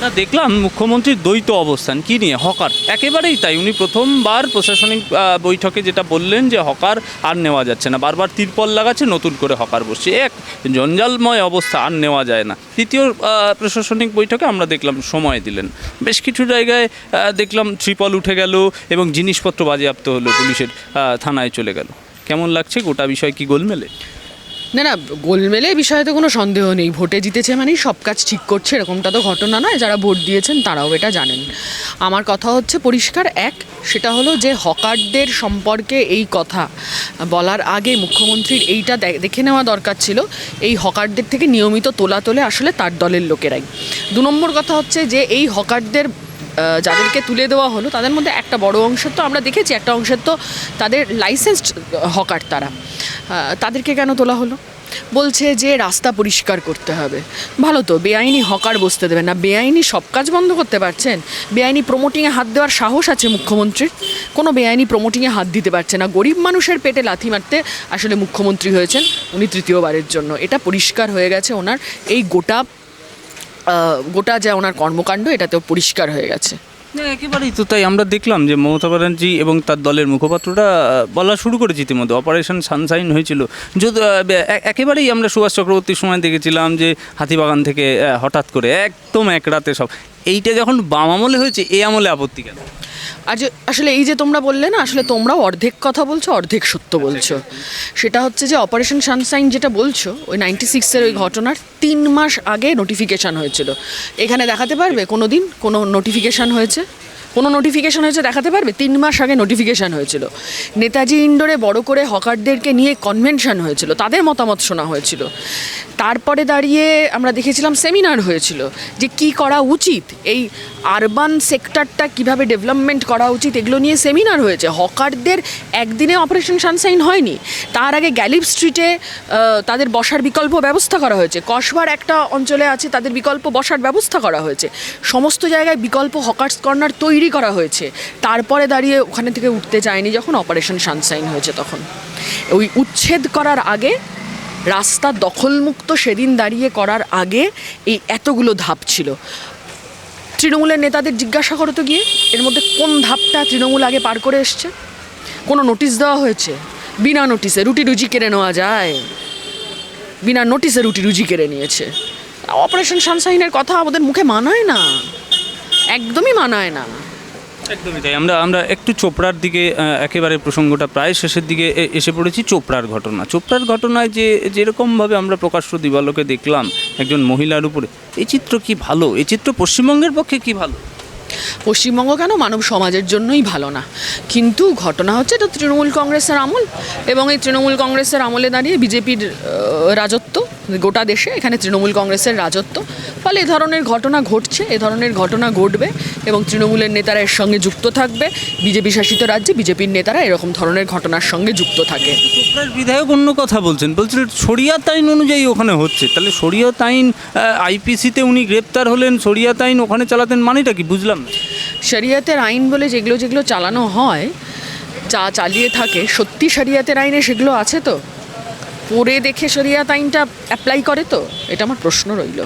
আমরা দেখলাম মুখ্যমন্ত্রীর দ্বৈত অবস্থান। কি নিয়ে? হকার। একেবারেই তাই। উনি প্রথমবার প্রশাসনিক বৈঠকে যেটা বললেন যে হকার আর নেওয়া যাচ্ছে না। বারবার তিরপল লাগাচ্ছে, নতুন করে হকার বসছে। এক, জঞ্জালময় অবস্থা, আর নেওয়া যায় না। তৃতীয় প্রশাসনিক বৈঠকে আমরা দেখলাম সময় দিলেন। বেশ কিছু জায়গায় দেখলাম ত্রিপল উঠে গেল এবং জিনিসপত্র বাজেয়াপ্ত হলো পুলিশের থানায় চলে গেল। কেমন লাগছে? গোটা বিষয় কি গোলমেলে? না না গোলমেলে বিষয়ে তো কোনো সন্দেহ নেই। ভোটে জিতেছে মানেই সব কাজ ঠিক করছে, এরকমটা তো ঘটনা নয়। যারা ভোট দিয়েছেন তারাও এটা জানেন। আমার কথা হচ্ছে পরিষ্কার এক, সেটা হলো যে হকারদের সম্পর্কে এই কথা বলার আগে মুখ্যমন্ত্রীর এইটা দেখে নেওয়া দরকার ছিল। এই হকারদের থেকে নিয়মিত তোলা তোলে আসলে তার দলের লোকেরাই। দু নম্বর কথা হচ্ছে যে এই হকারদের যাদেরকে তুলে দেওয়া হলো, তাদের মধ্যে একটা বড় অংশের তো আমরা দেখেছি, একটা অংশের তো তাদের লাইসেন্সড হকার তারা। তাদেরকে কেন তোলা হলো? বলছে যে রাস্তা পরিষ্কার করতে হবে। ভালো তো, বেআইনি হকার বসতে দেবেন না। বেআইনি সব কাজ বন্ধ করতে পারছেন? বেআইনি প্রমোটিংয়ে হাত দেওয়ার সাহস আছে মুখ্যমন্ত্রীর? কোনো বেআইনি প্রমোটিংয়ে হাত দিতে পারছে না। গরিব মানুষের পেটে লাথি মারতে আসলে মুখ্যমন্ত্রী হয়েছেন উনি তৃতীয়বারের জন্য। এটা পরিষ্কার হয়ে গেছে ওনার। এই গোটা গোটা যা ওনার কর্মকাণ্ড, এটাতেও পরিষ্কার হয়ে গেছে। একেবারেই তো তাই। আমরা দেখলাম যে মমতা ব্যানার্জি এবং তার দলের মুখপাত্ররা বলা শুরু করেছে ইতিমধ্যে। অপারেশন সানসাইন হয়েছিল। যদি একেবারেই আমরা সুভাষ চক্রবর্তীর সময় দেখেছিলাম যে হাতিবাগান থেকে হঠাৎ করে একদম এক রাতে সব। এইটা যখন বাম আমলে হয়েছে, এ আমলে আপত্তি কেন? আর যে আসলে এই যে তোমরা বললে না আসলে তোমরা অর্ধেক কথা বলছো অর্ধেক সত্য বলছো। সেটা হচ্ছে যে অপারেশন সানসাইন যেটা বলছো ওই নাইনটি সিক্সের ওই ঘটনার তিন মাস আগে নোটিফিকেশান হয়েছিল। এখানে দেখাতে পারবে? কোনো দিন কোনো নোটিফিকেশান হয়েছে? কোনো নোটিফিকেশন হয়েছে দেখাতে পারবে? তিন মাস আগে নোটিফিকেশান হয়েছিল। নেতাজি ইন্ডোরে বড় করে হকারদেরকে নিয়ে কনভেনশন হয়েছিল। তাদের মতামত শোনা হয়েছিল। তারপরে দাঁড়িয়ে আমরা দেখেছিলাম সেমিনার হয়েছিল যে কি করা উচিত? এই আরবান সেক্টরটা কীভাবে ডেভেলপমেন্ট করা উচিত? এগুলো নিয়ে সেমিনার হয়েছে। হকারদের একদিনে অপারেশন সানসাইন হয়নি। তার আগে গ্যালিপ স্ট্রিটে তাদের বসার বিকল্প ব্যবস্থা করা হয়েছে। কসবার একটা অঞ্চলে আছে, তাদের বিকল্প বসার ব্যবস্থা করা হয়েছে। সমস্ত জায়গায় বিকল্প হকার্স কর্নার তৈরি করা হয়েছে। তারপরে দাঁড়িয়ে ওখানে থেকে উঠতে চায়নি যখন অপারেশন সানসাইন হয়েছে তখন। ওই উচ্ছেদ করার আগে, রাস্তা দখলমুক্ত সেদিন দাঁড়িয়ে করার আগে এই এতগুলো ধাপ ছিল। তৃণমূলের নেতাদের জিজ্ঞাসা করো তো গিয়ে, এর মধ্যে কোন ধাপটা তৃণমূল আগে পার করে এসছে? কোনো নোটিশ দেওয়া হয়েছে? বিনা নোটিসে রুটি রুজি কেড়ে নেওয়া যায়। বিনা নোটিসে রুটি রুজি কেড়ে নিয়েছে। অপারেশন সানসাইনের কথা আমাদের মুখে মানায় না। একদমই মানায় না। একদমই তাই। আমরা আমরা একটু চোপড়ার দিকে একেবারে প্রসঙ্গটা প্রায় শেষের দিকে এসে পড়েছি, চোপড়ার ঘটনা। চোপড়ার ঘটনায় যে যেরকমভাবে আমরা প্রকাশ্য দিবালোকে দেখলাম একজন মহিলার উপরে, এই চিত্র কি ভালো? এই চিত্র পশ্চিমবঙ্গের পক্ষে কি ভালো? পশ্চিমবঙ্গ কেন মানব সমাজের জন্যই ভালো না? কিন্তু ঘটনা হচ্ছে, এটা তৃণমূল কংগ্রেসের আমল এবং এই তৃণমূল কংগ্রেসের আমলে দাঁড়িয়ে বিজেপির রাজত্ব গোটা দেশে এখানে তৃণমূল কংগ্রেসের রাজত্ব। ফলে এ ধরনের ঘটনা ঘটছে এ ধরনের ঘটনা ঘটবে এবং তৃণমূলের নেতারা এর সঙ্গে যুক্ত থাকবে। বিজেপি শাসিত রাজ্যে বিজেপির নেতারা এরকম ধরনের ঘটনার সঙ্গে যুক্ত থাকে। বিধায়ক অন্য কথা বলছেন বলছিলেন শরিয়াত আইন অনুযায়ী ওখানে হচ্ছে। তাহলে শরিয়ত আইন আইপিসিতে উনি গ্রেপ্তার হলেন শরিয়াত আইন ওখানে চালাতেন মানেটা কি? বুঝলাম না। শরিয়াতের আইন বলে যেগুলো যেগুলো চালানো হয় যা চালিয়ে থাকে সত্যি শরিয়াতের আইনে সেগুলো আছে তো? পড়ে দেখে শরিয়াত আইনটা অ্যাপ্লাই করে তো? এটা আমার প্রশ্ন রইল।